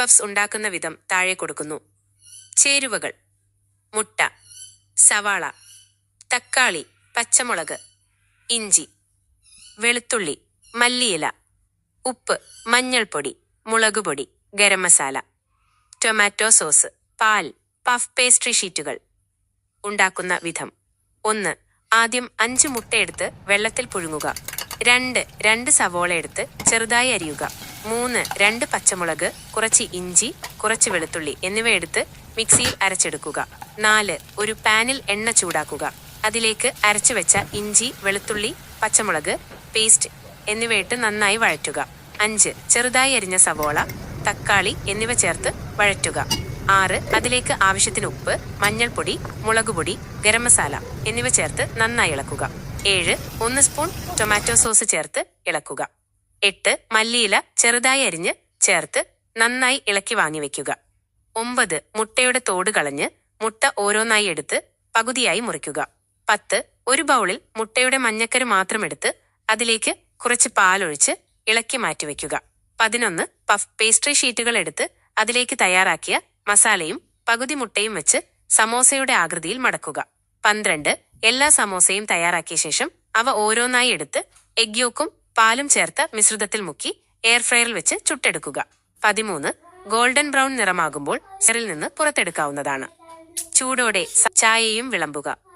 Puffs ഉണ്ടാക്കുന്ന വിധം താഴെ കൊടുക്കുന്നു. ചേരുവകൾ. മുട്ട. സവാള. തക്കാളി. പച്ചമുളക്. ഇഞ്ചി. വെളുത്തുള്ളി. മല്ലിയില. ഉപ്പ്. മഞ്ഞൾപ്പൊടി. മുളകുപൊടി. ഗരം മസാല. Tomato sauce. പാൽ. പഫ് പേസ്ട്രി ഷീറ്റുകൾ. ഉണ്ടാക്കുന്ന വിധം. ഒന്ന് ആദ്യം അഞ്ച് മുട്ടയെടുത്ത് വെള്ളത്തിൽ പുഴുങ്ങുക. രണ്ട് രണ്ട് സവോള എടുത്ത് ചെറുതായി അരിയുക. മൂന്ന് രണ്ട് പച്ചമുളക് കുറച്ച് ഇഞ്ചി കുറച്ച് വെളുത്തുള്ളി എന്നിവ എടുത്ത് മിക്സിയിൽ അരച്ചെടുക്കുക. നാല് ഒരു പാനിൽ എണ്ണ ചൂടാക്കുക. അതിലേക്ക് അരച്ചു വെച്ച ഇഞ്ചി വെളുത്തുള്ളി പച്ചമുളക് പേസ്റ്റ് എന്നിവയിട്ട് നന്നായി വഴറ്റുക. അഞ്ച് ചെറുതായി അരിഞ്ഞ സവോള തക്കാളി എന്നിവ ചേർത്ത് വഴറ്റുക. ആറ് അതിലേക്ക് ആവശ്യത്തിന് ഉപ്പ് മഞ്ഞൾപ്പൊടി മുളകുപൊടി ഗരം മസാല എന്നിവ ചേർത്ത് നന്നായി ഇളക്കുക. ഏഴ് ഒന്ന് സ്പൂൺ ടൊമാറ്റോ സോസ് ചേർത്ത് ഇളക്കുക. എട്ട് മല്ലിയില ചെറുതായി അരിഞ്ഞ് ചേർത്ത് നന്നായി ഇളക്കി വാങ്ങി വെക്കുക. ഒമ്പത് മുട്ടയുടെ തോട് കളഞ്ഞ് മുട്ട ഓരോന്നായി എടുത്ത് പകുതിയായി മുറിക്കുക. പത്ത് ഒരു ബൗളിൽ മുട്ടയുടെ മഞ്ഞക്കരു മാത്രം എടുത്ത് അതിലേക്ക് കുറച്ച് പാലൊഴിച്ച് ഇളക്കി മാറ്റിവെക്കുക പതിനൊന്ന് പഫ് പേസ്ട്രി ഷീറ്റുകൾ എടുത്ത് അതിലേക്ക് തയ്യാറാക്കിയ മസാലയും പകുതി മുട്ടയും വെച്ച് സമോസയുടെ ആകൃതിയിൽ മടക്കുക. പന്ത്രണ്ട് എല്ലാ സമോസയും തയ്യാറാക്കിയ ശേഷം അവ ഓരോന്നായി എടുത്ത് എഗ് യോക്കും പാലും ചേർത്ത് മിശ്രിതത്തിൽ മുക്കി എയർ ഫ്രയറിൽ വെച്ച് ചുട്ടെടുക്കുക. പതിമൂന്ന് ഗോൾഡൻ ബ്രൗൺ നിറമാകുമ്പോൾ സെറിൽ നിന്ന് പുറത്തെടുക്കാവുന്നതാണ്. ചൂടോടെ ചായയും വിളമ്പുക.